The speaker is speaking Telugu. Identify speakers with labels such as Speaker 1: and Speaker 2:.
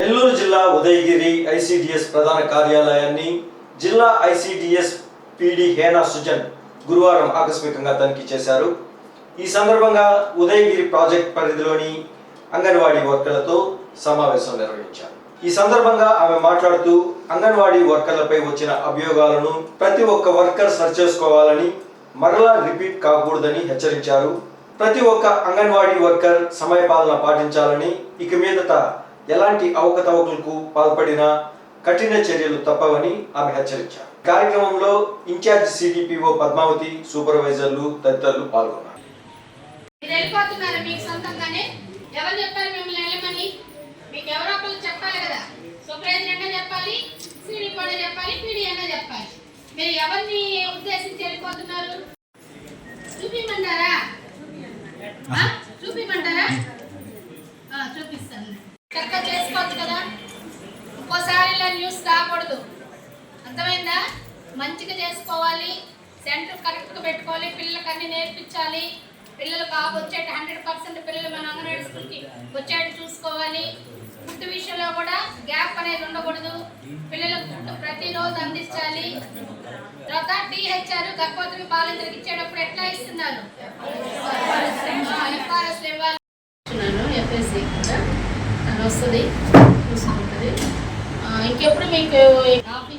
Speaker 1: నెల్లూరు జిల్లా ఉదయగిరి ఐసిడిఎస్ ప్రధాన కార్యాలయాన్ని జిల్లా ఐసిడిఎస్ పిడి హేనా సుజన్ గురువారం ఆకస్మికంగా తనిఖీ చేశారు. ఈ సందర్భంగా ఉదయగిరి ప్రాజెక్ట్ పరిధిలోని అంగన్వాడీ వర్కర్లతో సమావేశం నిర్వహించారు. ఈ సందర్భంగా ఆమె మాట్లాడుతూ అంగన్వాడీ వర్కర్లపై వచ్చిన అభియోగాలను ప్రతి ఒక్క వర్కర్ సరిచేసుకోవాలని మరలా రిపీట్ కాకూడదని హెచ్చరించారు. ప్రతి ఒక్క అంగన్వాడీ వర్కర్ సమయపాలన పాటించాలని ఇక మీదట ఎలాంటి అవకతవకలకు పాల్పడినా కఠిన చర్యలు తప్పవని ఆమె హెచ్చరించారు. కార్యక్రమంలో ఇన్ఛార్జ్ సిడిపిఓ పద్మావతి సూపర్వైజర్లు తదితరులు పాల్గొన్నారు.
Speaker 2: మీరు వెళ్ళిపోతున్నారు న్యూస్ రాకూడదు. అర్థమైందా? మంచిగా చేసుకోవాలి సెంటర్ కరెక్ట్గా పెట్టుకోవాలి పిల్లలకి అన్ని నేర్పించాలి. పిల్లలు బాగా వచ్చేట హండ్రెడ్ పర్సెంట్ పిల్లలు మన అంగన్వాడీ స్కూల్కి వచ్చేట్టు చూసుకోవాలి. ఫుడ్ విషయంలో కూడా గ్యాప్ అనేది ఉండకూడదు. పిల్లలకు ఫుడ్ ప్రతిరోజు అందించాలి. తర్వాత టీహెచ్ఆర్ గర్భవతులు బాలింతలకు ఇచ్చేటప్పుడు ఎట్లా ఇస్తున్నారు? ఎఫ్ఆర్ఎస్ ఇవ్వాలి. ఎఫ్ఎస్సి వస్తుంది చూసుకుంటుంది. What are you doing?